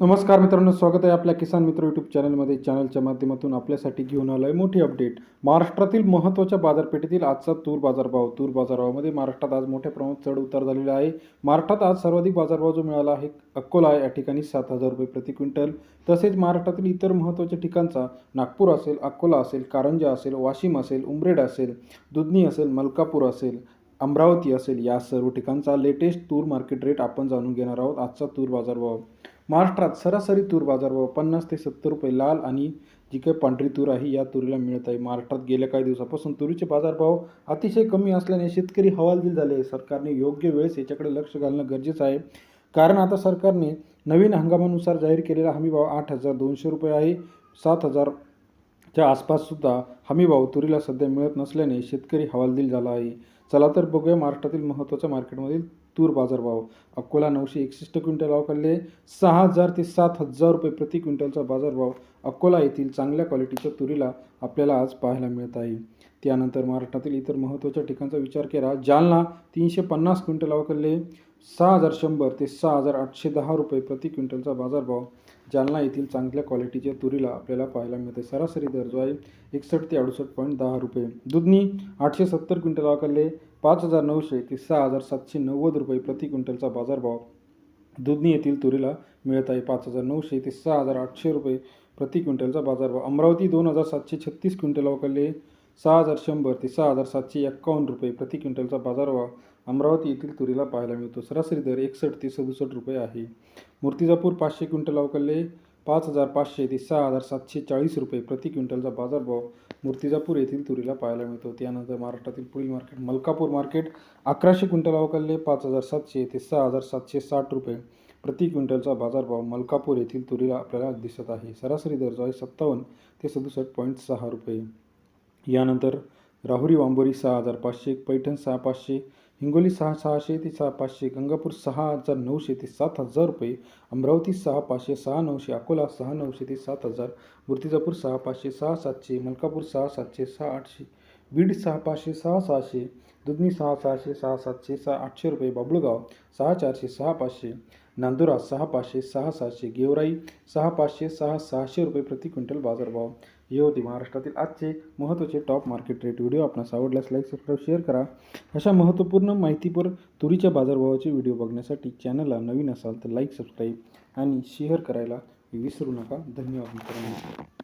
नमस्कार मित्रांनो स्वागत आहे आपल्या किसान मित्र यूट्यूब चॅनलमध्ये. चॅनलच्या माध्यमातून आपल्यासाठी घेऊन आलो आहे मोठी अपडेट महाराष्ट्रातील महत्त्वाच्या बाजारपेठेतील आजचा तूर बाजारभाव. तूर बाजारभावामध्ये महाराष्ट्रात आज मोठ्या प्रमाणात चढ उतार झालेला आहे. महाराष्ट्रात आज सर्वाधिक बाजारभाव जो मिळाला आहे अकोला या ठिकाणी सात हजार रुपये प्रति क्विंटल. तसेच महाराष्ट्रातील इतर महत्त्वाच्या ठिकाणचा नागपूर असेल अकोला असेल कारंजा असेल वाशिम असेल उमरेड असेल दुधनी असेल मलकापूर असेल अमरावती असेल या सर्व ठिकाणचा लेटेस्ट तूर मार्केट रेट आपण जाणून घेणार आहोत आजचा तूर बाजारभाव. महाराष्ट्रात सरासरी तूर बाजारभाव पन्नास ते सत्तर रुपये लाल आणि जी काही पांढरी तूर आहे या तुरीला मिळत आहे. महाराष्ट्रात गेल्या काही दिवसापासून तुरीचे बाजारभाव अतिशय कमी असल्याने शेतकरी हवालदिल झाले आहे. सरकारने योग्य वेळेस याच्याकडे लक्ष घालणं गरजेचं आहे. कारण आता सरकारने नवीन हंगामानुसार जाहीर केलेला हमीभाव आठ हजार दोनशे रुपये आहे. सात हजारच्या आसपाससुद्धा हमीभाव तुरीला सध्या मिळत नसल्याने शेतकरी हवालदिल झाला आहे. चला तर बघूया महाराष्ट्रातील महत्त्वाच्या मार्केटमधील तूर बाजारभाव अकोला नऊशे एकसष्ट क्विंटल अवकाले सहा हजार ते सात हजार रुपये प्रति क्विंटलचा बाजारभाव अकोला येथील चांगल्या क्वालिटीच्या तुरीला आपल्याला आज पाहायला मिळत आहे. त्यानंतर महाराष्ट्रातील इतर महत्त्वाच्या ठिकाणचा विचार केला. जालना तीनशे पन्नास क्विंटल अवकाले सहा हजार शंभर ते सहा हजार आठशे दहा रुपये प्रति क्विंटलचा बाजारभाव जालना येथील चांगल्या क्वालिटीच्या तुरीला आपल्याला पाहायला मिळते सरासरी दर जो आहे एकसष्ट ते अडुसष्ट पॉईंट दहा रुपये. दुधनी आठशे सत्तर क्विंटल अवकाले पाच हजार नऊशे ते सहा हजार सातशे नव्वद रुपये प्रति क्विंटलचा बाजारभाव दुधनी येथील तुरीला मिळत आहे पाच हजार नऊशे ते सहा हजार आठशे रुपये प्रति क्विंटलचा बाजारभाव. अमरावती दोन हजार सातशे छत्तीस क्विंटल अवकाले सहा हजार शंभर ते सहा हजार सातशे एक्कावन्न रुपये प्रति क्विंटलचा बाजारभाव. अमरावती येथील तुरीला पाहायला मिळतो. सरासरी दर एकसष्ट ते सदुसष्ट रुपये आहे. मूर्तिजापूर पाचशे क्विंटल अवकाले पाच हजार पाचशे ते सहा हजार सातशे चाळीस रुपये प्रति क्विंटलचा बाजारभाव मूर्तिजापूर येथील तुरीला पाहायला मिळतो. त्यानंतर महाराष्ट्रातील पुढील मार्केट मलकापूर मार्केट अकराशे क्विंटल अवकाले पाच हजार सातशे ते सहा हजार सातशे साठ रुपये प्रति क्विंटलचा बाजारभाव मलकापूर येथील तुरीला आपल्याला दिसत आहे. सरासरी दर जो आहे सत्तावन्न ते सदुसष्ट पॉईंट सहा रुपये. यानंतर राहुरी वांबोरी सहा हजार पाचशे पैठण सहा पाचशे हिंगोली सहा सहाशे ते सहा पाचशे गंगापूर सहा हजार नऊशे ते सात हजार रुपये अमरावती सहा पाचशे सहा नऊशे अकोला सहा नऊशे ते सात हजार मूर्तिजापूर सहा पाचशे सहा सातशे मलकापूर सहा सातशे सहा आठशे बीड सहा पाचशे सहा सहाशे दुधनी सहा सहाशे सहा सातशे सहा आठशे रुपये बाबुळगाव सहा चारशे सहा पाचशे नांदुरा सहा पाचशे सहा सहाशे गेवराई सहा पाचशे सहा सहाशे रुपये प्रति क्विंटल बाजारभाव. ही होती महाराष्ट्रातील आजचे महत्त्वाचे टॉप मार्केट रेट व्हिडिओ आपणास आवडल्यास लाईक सबस्क्राईब शेअर करा. अशा महत्त्वपूर्ण माहितीपर तुरीच्या बाजारभावाचे व्हिडिओ बघण्यासाठी चॅनलला नवीन असाल तर लाईक सबस्क्राईब आणि शेअर करायला विसरू नका. धन्यवाद मित्रांनो.